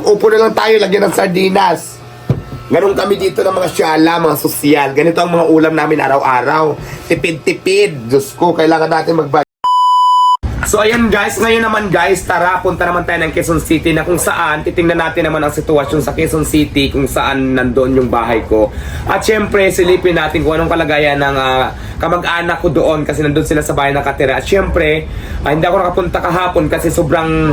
Mag-upo na lang tayo, lagyan ng sardinas. Ganun kami dito ng mga syala, mga sosyal. Ganito ang mga ulam namin araw-araw. Tipid-tipid. Diyos ko, kailangan natin mag So ayan guys, ngayon naman guys, tara punta naman tayo ng Quezon City na kung saan titingnan natin naman ang sitwasyon sa Quezon City kung saan nandoon yung bahay ko. At syempre silipin natin kung anong kalagayan ng ah, kamag-anak ko doon kasi nandun sila sa bahay nakatira. At syempre, ah, hindi ako nakapunta kahapon kasi sobrang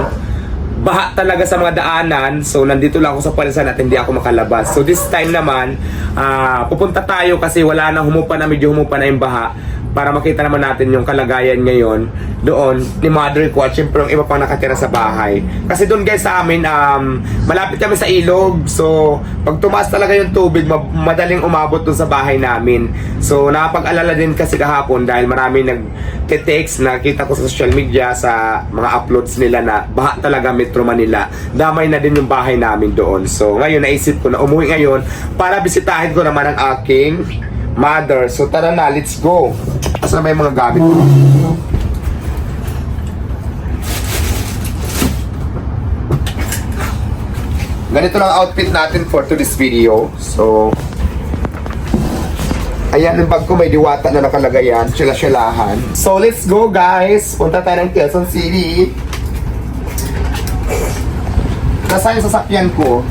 baha talaga sa mga daanan. So, nandito lang ako sa palisan at hindi ako makalabas. So, this time naman, ah, pupunta tayo kasi wala nang humupa na, medyo humupa na yung baha para makita naman natin yung kalagayan ngayon doon ni mother ko at syempre yung iba pang nakatira sa bahay. Kasi doon guys sa amin, um, malapit kami sa ilog. So, pag tumaas talaga yung tubig, ma- madaling umabot doon sa bahay namin. So, nakapag-alala din kasi kahapon dahil marami nag-text, nakita ko sa social media, sa mga uploads nila na baha talaga Metro Manila. Damay na din yung bahay namin doon. So, ngayon naisip ko na umuwi ngayon para bisitahin ko naman ang aking mother. So, tara na, let's go. Asan ba yung mga gamit ko? Ganito lang ang outfit natin for today's video. So, ayan yung bag ko, may diwata na nakalagay yan. Sila-silahan. So, let's go guys! Punta tayo ng Quezon City. Nasaan yung sasakyan ko?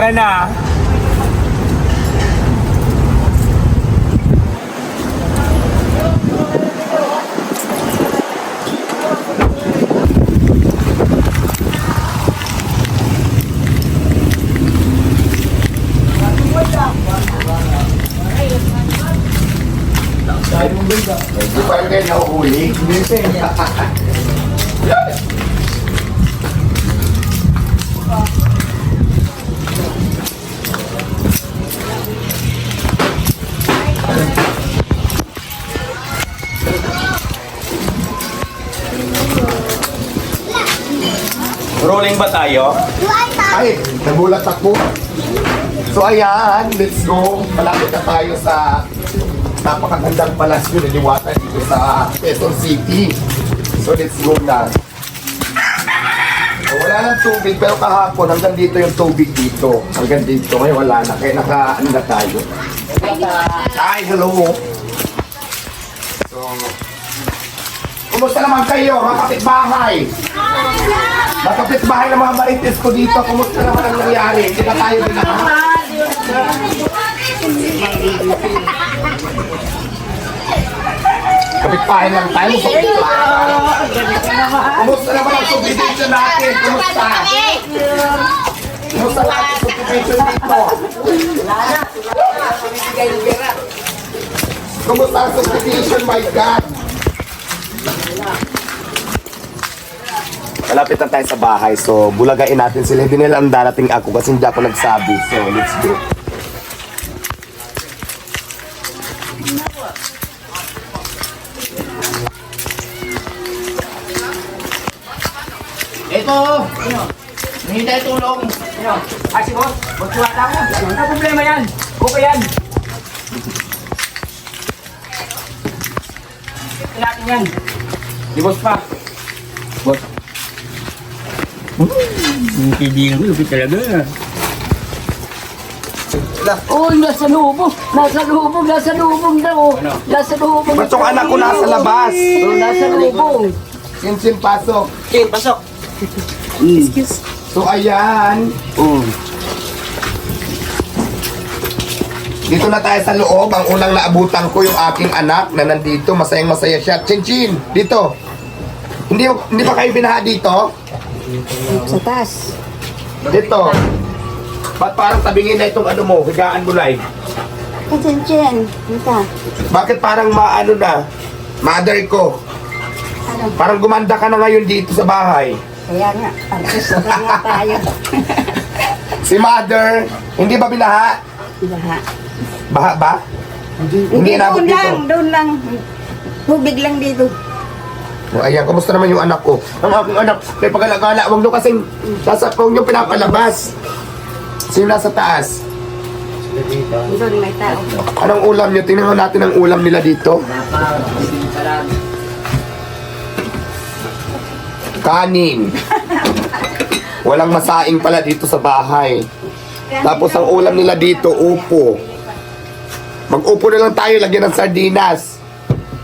Tara na! Hindi pa kayo nahuhuli. Rolling ba tayo? Ay, nagulat ako. So ayan, let's go. Malapit na tayo sa napakagandang palasyo na liwatan dito sa Quezon City. So let's go na. So, wala nang tubig, pero kahapon hanggang dito yung tubig dito. Hanggang dito, ngayon wala na. Kaya naka, ano na tayo. Hi, hello. So, kumusta naman kayo, mga kapitbahay? Mga kapitbahay ng mga marites ko dito, kumusta naman ang nangyari? Hindi ba tayo binaha? Kapitbahay lang tayo sa Kumusta naman ang subdivision natin? Kumusta? Kumusta naman ang subdivision dito? Kumusta ang subdivision, my God? Malapit na tayo sa bahay, so bulagain natin sila. Hindi nila ang darating ako kasi hindi ako nagsabi. So, let's go. Ito! Hinihintay tulong! Ay, si boss! Wala ako! Ano problema yan? Okay yan! Ito natin yan! Si boss pa! Boss! Yung kaibigan ko, lupit talaga. Oh, nasa lubog. Nasa lubog, nasa lubog daw. Ano? Nasa lubog. Ba't yung anak ko nasa labas? Oh, nasa lubog. Sinsin pasok. Okay, pasok! So, ayan. Oh. Dito na tayo sa loob. Ang unang naabutan ko yung aking anak na nandito. Masayang masaya siya. Chinchin, dito. Hindi, hindi ba kayo binaha dito? Sa taas. Dito. Ba't parang tabingin na itong ano mo, higaan mo live? Kachinchin. Mita. Bakit parang maano na? Mother ko. Ano? Parang gumanda ka na ngayon dito sa bahay. Kaya nga. Na nga tayo. Si mother, hindi ba binaha? Baha. Baha ba? Hindi inabot doon lang. Doon lang. Tubig lang dito. O, ayan, kamusta naman yung anak ko? Ang aking anak, may pag-alagala, huwag nyo kasing sasapong nyo pinapalabas. Sino nasa taas? Doon may tao. Anong ulam nyo? Tingnan natin ang ulam nila dito. Kanin. Walang masaing pala dito sa bahay. Tapos ang ulam nila dito, upo. Mag-upo na lang tayo, lagyan ng sardinas.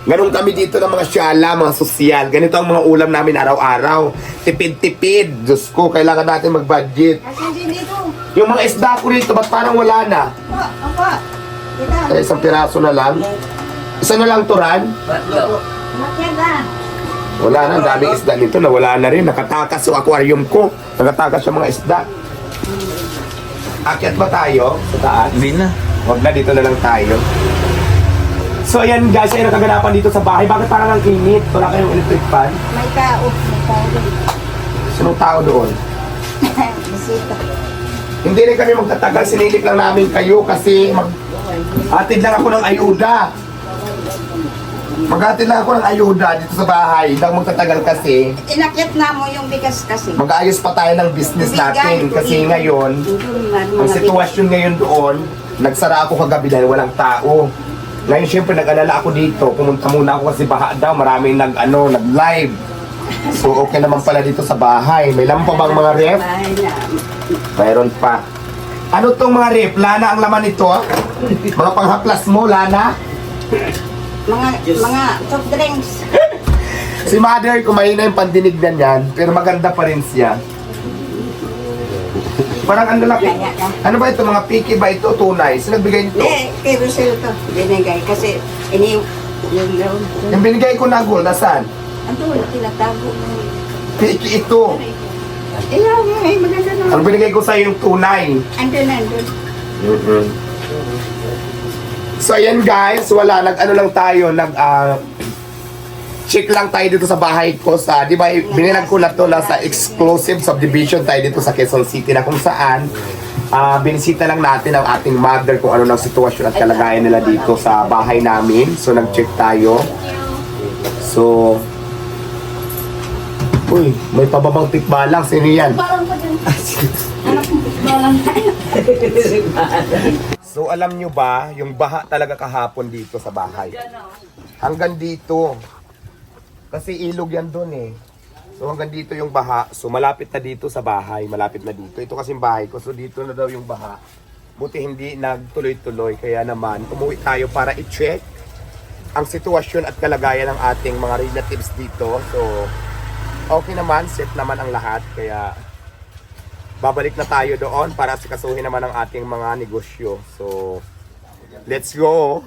Ganun kami dito ng mga syala, mga sosyal. Ganito ang mga ulam namin araw-araw. Tipid-tipid. Diyos ko, kailangan natin mag-budget. Kasi hindi dito. Yung mga isda ko rito, ba't parang wala na? Apa, apa. Kita. Eh, isang piraso na lang. Isa na lang turan. Makyat na. Wala na, ang daming isda nito na wala na rin. Nakatakas yung aquarium ko. Nakatakas yung mga isda. Akyat ba tayo sa taas? Hindi na. Huwag na, dito na lang tayo. So ayan guys, ayun ang kaganapan dito sa bahay. Bakit parang ang init? Wala kayong electric fan? May tao. May tao doon. Sinong tao doon? Bisita. Hindi rin kami magtatagal, sinilip lang namin kayo kasi mag... Atid lang ako ng ayuda. Maghatid lang ako ng ayuda dito sa bahay. Hindi magtatagal kasi Inakyat na mo yung bigas kasi. mag-aayos pa tayo ng business natin. Kasi ngayon, man, ang sitwasyon ngayon doon, nagsara ako kagabi dahil walang tao. Ngayon, syempre, nag-alala ako dito. Pumunta muna ako kasi baha daw. Maraming nag, ano, nag-live. So, okay naman pala dito sa bahay. May laman pa bang mga ref? Na. Mayroon pa. Ano tong mga ref? Lana ang laman nito? Mga panghaplas mo, Lana? Mga, mga soft drinks. Si mother, kumahina yung pandinig na niyan, pero maganda pa rin siya. Parang ano ka. Ano ba ito? Mga piki ba ito? Tunay? Sino nagbigay nito? Hindi, kay Rosel to. Binigay kasi ini yung daw. Yung binigay ko na gold, nasaan? Ano, tinatago. Piki ito. Eh, ay, maganda naman. binigay ko sa'yo yung tunay. Andun, andun. So ayan guys, wala, nag-ano lang tayo, nag ah, check lang tayo dito sa bahay ko sa, di ba, binilag ko na to na sa exclusive subdivision tayo dito sa Quezon City na kung saan ah binisita lang natin ang ating mother kung ano ng sitwasyon at kalagayan nila dito sa bahay namin. So nag-check tayo. So, Uy, may pababang tikbalang. Sino yan? So alam nyo ba, yung baha talaga kahapon dito sa bahay. Hanggang dito. Kasi ilog yan doon eh. So hanggang dito yung baha. So malapit na dito sa bahay. Malapit na dito. Ito kasi yung bahay ko. So dito na daw yung baha. Buti hindi nagtuloy-tuloy. Kaya naman, umuwi tayo para i-check ang sitwasyon at kalagayan ng ating mga relatives dito. So, okay naman. Safe naman ang lahat. Kaya, babalik na tayo doon para sikasuhin naman ang ating mga negosyo. So, let's go!